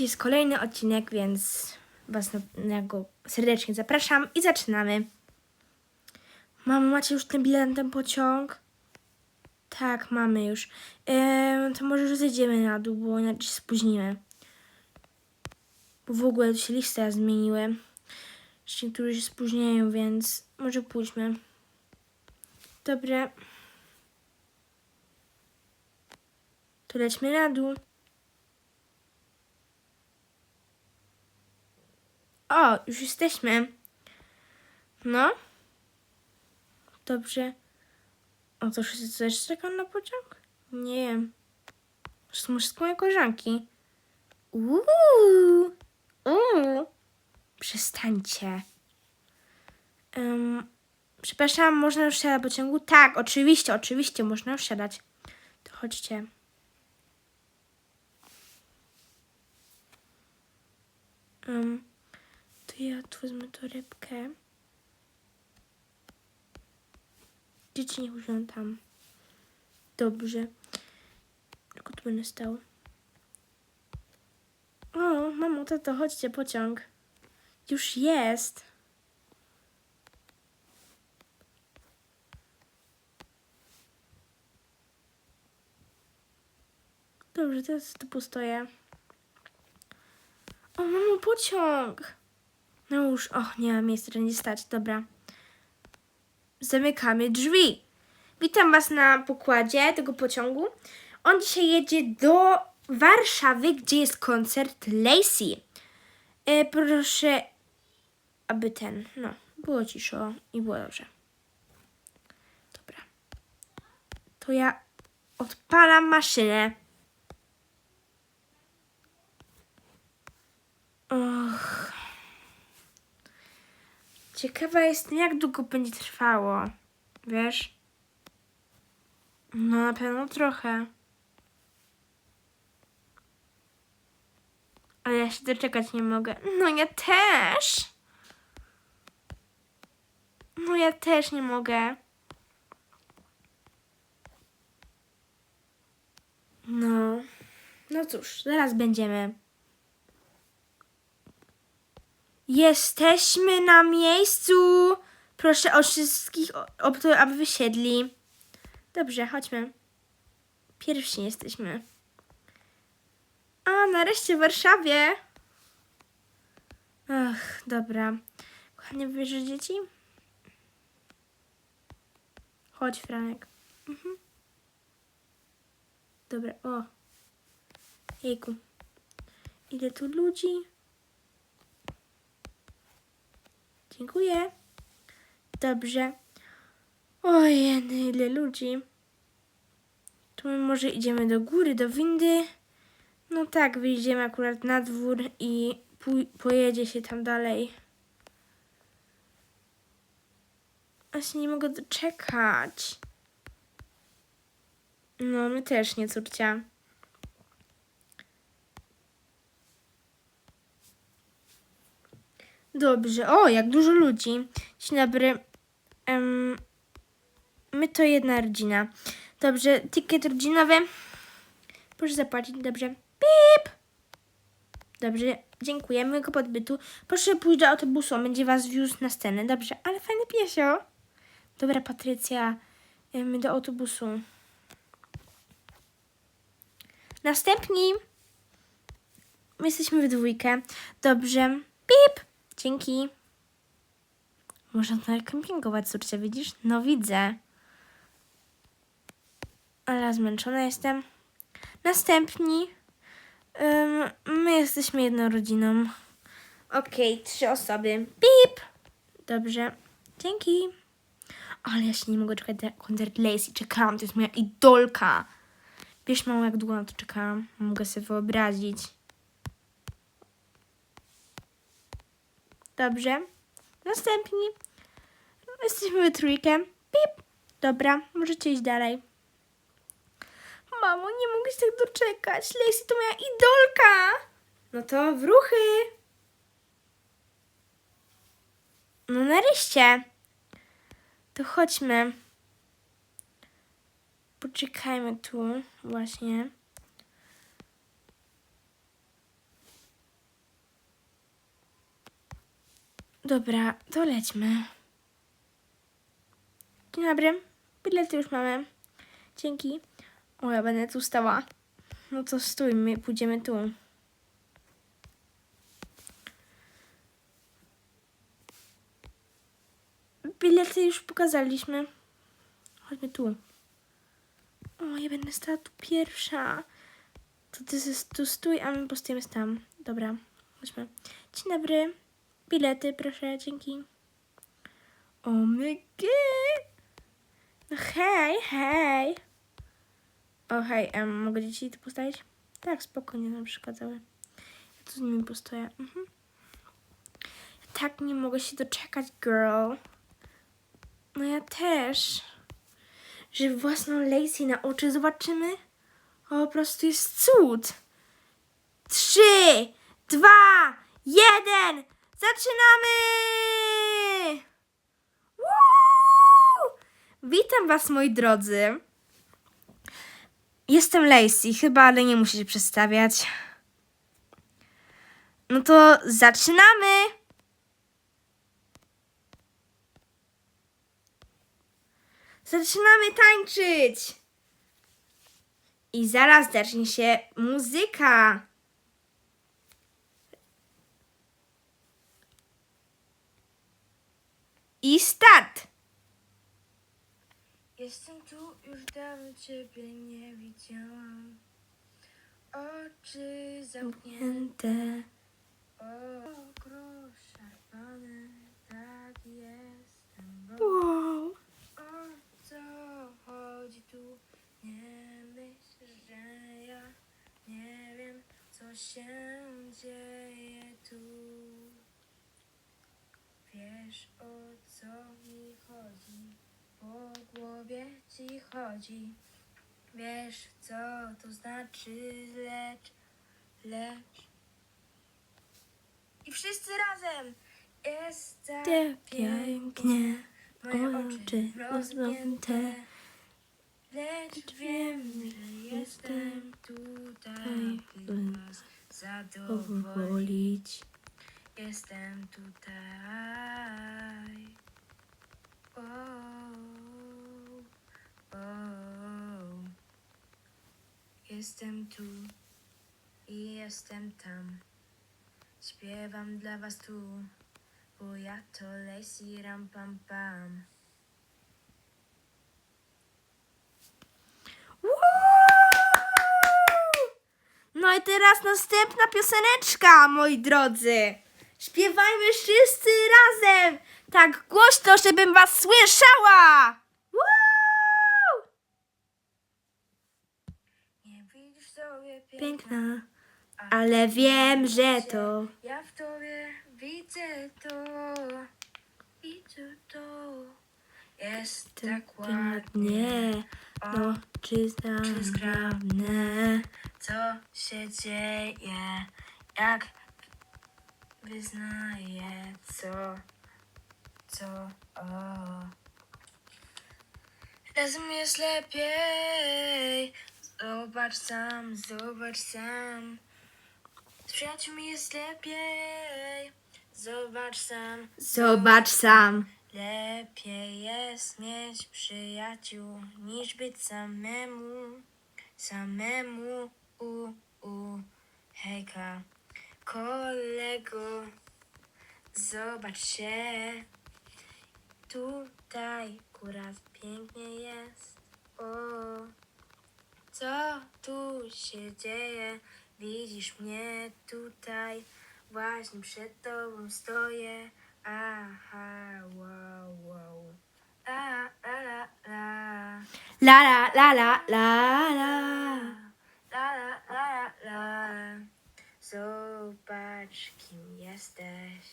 Dzisiaj jest kolejny odcinek, więc Was na, na go serdecznie zapraszam i zaczynamy. Mamo, macie już ten bilet na ten pociąg? Tak, mamy już. To może już zejdziemy na dół, bo inaczej się spóźnimy. Bo w ogóle tu się listy zmieniły. Jeszcze niektórzy się spóźniają, więc może pójdźmy. Dobrze. To lećmy na dół. O, już jesteśmy. No. Dobrze. O, to wszyscy też czekają na pociąg? Nie wiem. To wszystko moje koleżanki. Uuu. Uuu. Przestańcie. Um, przepraszam, można już siadać pociągu? Tak, oczywiście, oczywiście, można już siadać. To chodźcie. Um, ja tu wezmę torebkę. Dzieci usiądą tam. Dobrze. Tylko tu będę stał. O, mamo, tato, chodźcie, pociąg. Już jest. Dobrze, teraz tu postoję. O, mamo, pociąg! No już, och, nie ma miejsca, nie stać, dobra. Zamykamy drzwi. Witam Was na pokładzie tego pociągu. On dzisiaj jedzie do Warszawy, gdzie jest koncert Lacey. E, proszę, aby ten, no, było ciszo i było dobrze. Dobra. To ja odpalam maszynę. Och. Ciekawa jestem, jak długo będzie trwało. Wiesz? No, na pewno trochę. Ale ja się doczekać nie mogę. No, ja też. No, ja też nie mogę. No. No cóż, zaraz będziemy. Jesteśmy na miejscu. Proszę o wszystkich, o, o to, aby wysiedli. Dobrze, chodźmy. Pierwsi jesteśmy. A, nareszcie w Warszawie. Ach, dobra. Kochanie, wybierzesz dzieci? Chodź, Franek. Mhm. Dobra, o. Jejku. Ile tu ludzi? Dziękuję. Dobrze. Ojej, ile ludzi. Tu my może idziemy do góry, do windy. No tak, wyjdziemy akurat na dwór i pojedzie się tam dalej. A się nie mogę doczekać. No, my też nie, córcia. Dobrze. O, jak dużo ludzi. Dzień dobry. Em, my to jedna rodzina. Dobrze, ticket rodzinowy. Proszę zapłacić. Dobrze. Pip. Dobrze, dziękujemy go podbytu. Proszę pójść do autobusu, on będzie was wiózł na scenę. Dobrze, ale fajny piesio. Dobra, Patrycja. My do autobusu. Następni. My jesteśmy w dwójkę. Dobrze. Pip. Dzięki. Można tutaj kempingować, córcia, widzisz? No widzę. Ale zmęczona jestem. Następni. Ym, my jesteśmy jedną rodziną. Okej, trzy osoby. Pip! Dobrze. Dzięki. Ale ja się nie mogę czekać na koncert Lacey. Czekałam, to jest moja idolka. Wiesz, mało jak długo na to czekałam. Mogę sobie wyobrazić. Dobrze. Następni. Jesteśmy we trójkę. Pip. Dobra, możecie iść dalej. Mamo, nie mogę się tak doczekać. Lacey to moja idolka. No to w ruchy. No nareszcie. To chodźmy. Poczekajmy tu właśnie. Dobra, to lećmy. Dzień dobry. Bilety już mamy. Dzięki. O, ja będę tu stała. No to stój, my pójdziemy tu. Bilety już pokazaliśmy. Chodźmy tu. O, ja będę stała tu pierwsza. To ty tu stój, a my postujemy tam. Dobra, chodźmy. Dzień dobry. Bilety, proszę, dzięki. O my god. No hej, hej. O hej, em, mogę dzieci tu postawić? Tak, spokojnie, nam przeszkadzały. Ja tu z nimi postoję. Mhm. Ja tak nie mogę się doczekać, girl. No ja też. Że własną Lacey na oczy zobaczymy? O, po prostu jest cud. Trzy, dwa, jeden. Zaczynamy! Woo! Witam Was, moi drodzy. Jestem Lacey, chyba, ale nie muszę się przedstawiać. No to zaczynamy! Zaczynamy tańczyć! I zaraz zacznie się muzyka. I start! Jestem tu, już dawno ciebie nie widziałam. Oczy zamknięte, Zamknięte. okro szarpane, tak jestem. Bo Wow. o co chodzi tu? Nie myśl, że ja nie wiem, co się dzieje tu. Wiesz o co mi chodzi, po głowie ci chodzi. Wiesz co to znaczy lecz, lecz. I wszyscy razem! Jest tak Tak pięknie, moje oczy rozmknięte. Lecz wiem, że jestem tutaj, by was zadowolić. Jestem tutaj. O, Jestem tu i jestem tam. Śpiewam dla was tu, bo ja to Lacey Ram Pam Pam. No i teraz następna pioseneczka, moi drodzy. Śpiewajmy wszyscy razem. Tak głośno, żebym was słyszała. Woo! Nie widzisz sobie piękna, ale wiem, że to Ja w tobie widzę to, widzę to. Jest tak ładnie, ładnie. Oczy zgrabne. co się dzieje, jak wyznaję co, co, o. Razem jest lepiej, zobacz sam, zobacz sam. Z przyjaciółmi jest lepiej, zobacz sam. Zobacz sam. Lepiej jest mieć przyjaciół niż być samemu, samemu, u, u, hejka. Kolego, zobacz się, tutaj akurat pięknie jest, o. Co tu się dzieje? Widzisz mnie tutaj, właśnie przed tobą stoję. Aha, wow, wow. A, a, la, la. La la la la la la. La, la, la, la, la. Zobacz, kim jesteś.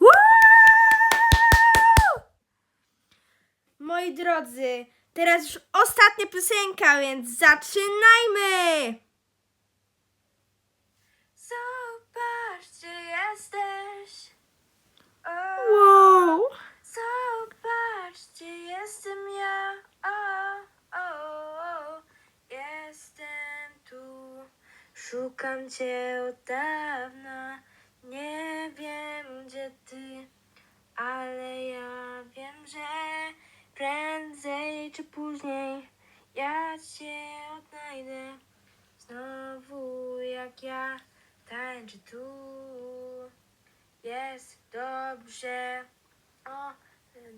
Woo! Moi drodzy, teraz już ostatnia piosenka, więc zaczynajmy! Zobacz, gdzie jesteś. O, Wow! Zobacz, gdzie jestem ja. O, o, o. Jestem tu. Szukam Szukam cię od dawna, nie wiem gdzie ty, ale ja wiem, że prędzej czy później ja cię odnajdę. Znowu jak ja tańczę tu, jest dobrze, o,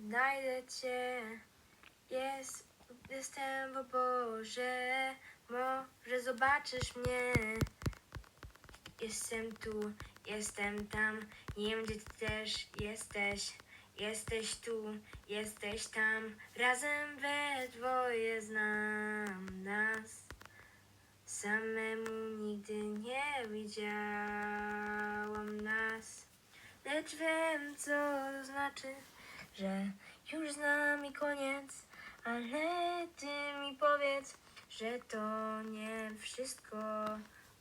znajdę cię. Jest, jestem w oborze, może zobaczysz mnie. Jestem tu, jestem tam, nie wiem gdzie ty też jesteś. Jesteś tu, jesteś tam, razem we dwoje znam nas. Samemu nigdy nie widziałam nas, lecz wiem co znaczy, że już z nami koniec, ale ty mi powiedz, że to nie wszystko,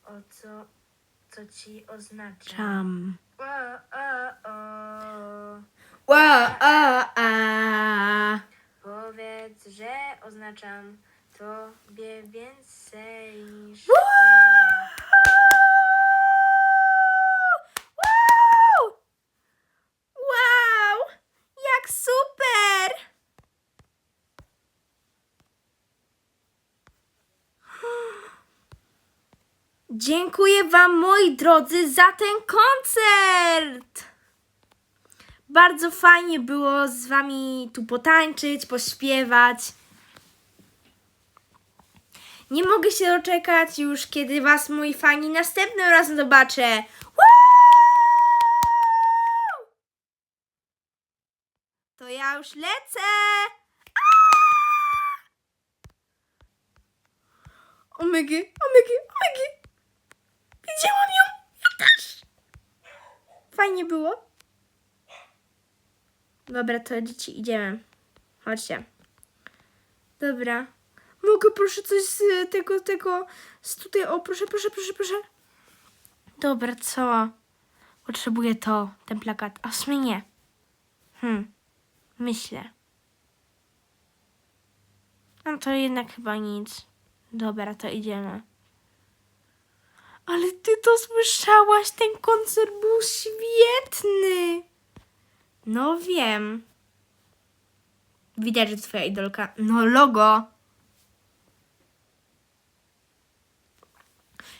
o co, co ci oznacza. Czam. O, o, o. Wow, a, a. Powiedz, że oznaczam tobie więcej niż. Wow! Wow! Jak super! Dziękuję Wam, moi drodzy, za ten koncert! Bardzo fajnie było z Wami tu potańczyć, pośpiewać. Nie mogę się doczekać już, kiedy Was, moi fani, następnym razem zobaczę. Woo! To ja już lecę. Aaa! Omygy, omygy, omygy. Widziałam ją. Ja też. Fajnie było. Dobra, to dzieci, idziemy. Chodźcie. Dobra. Mogę proszę coś z tego, tego, z tutaj, o proszę, proszę, proszę, proszę. Dobra, co? Potrzebuję to, ten plakat. A w sumie nie. Hmm, myślę. No to jednak chyba nic. Dobra, to idziemy. Ale ty to słyszałaś, ten koncert był świetny. No wiem. Widać, że twoja idolka. No logo.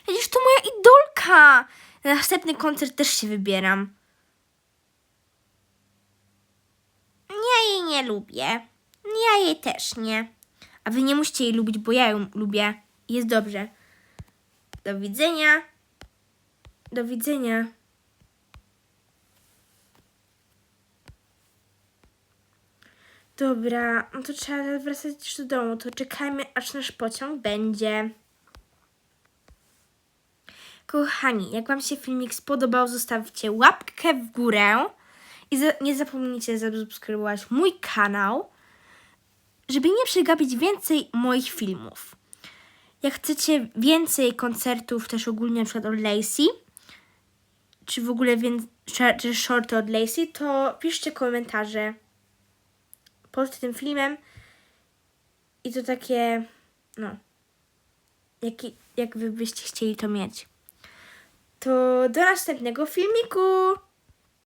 Przecież to moja idolka! Na następny koncert też się wybieram. Ja jej nie lubię. Ja jej też nie. A wy nie musicie jej lubić, bo ja ją lubię. Jest dobrze. Do widzenia. Do widzenia. Dobra, no to trzeba wracać już do domu. To czekajmy, aż nasz pociąg będzie. Kochani, jak Wam się filmik spodobał, zostawcie łapkę w górę i za, nie zapomnijcie zasubskrybować mój kanał, żeby nie przegapić więcej moich filmów. Jak chcecie więcej koncertów, też ogólnie przykład od Lacey, czy w ogóle czy shorty od Lacey, to piszcie komentarze pod tym filmem i to takie, no, jaki, jak byście chcieli to mieć to do następnego filmiku.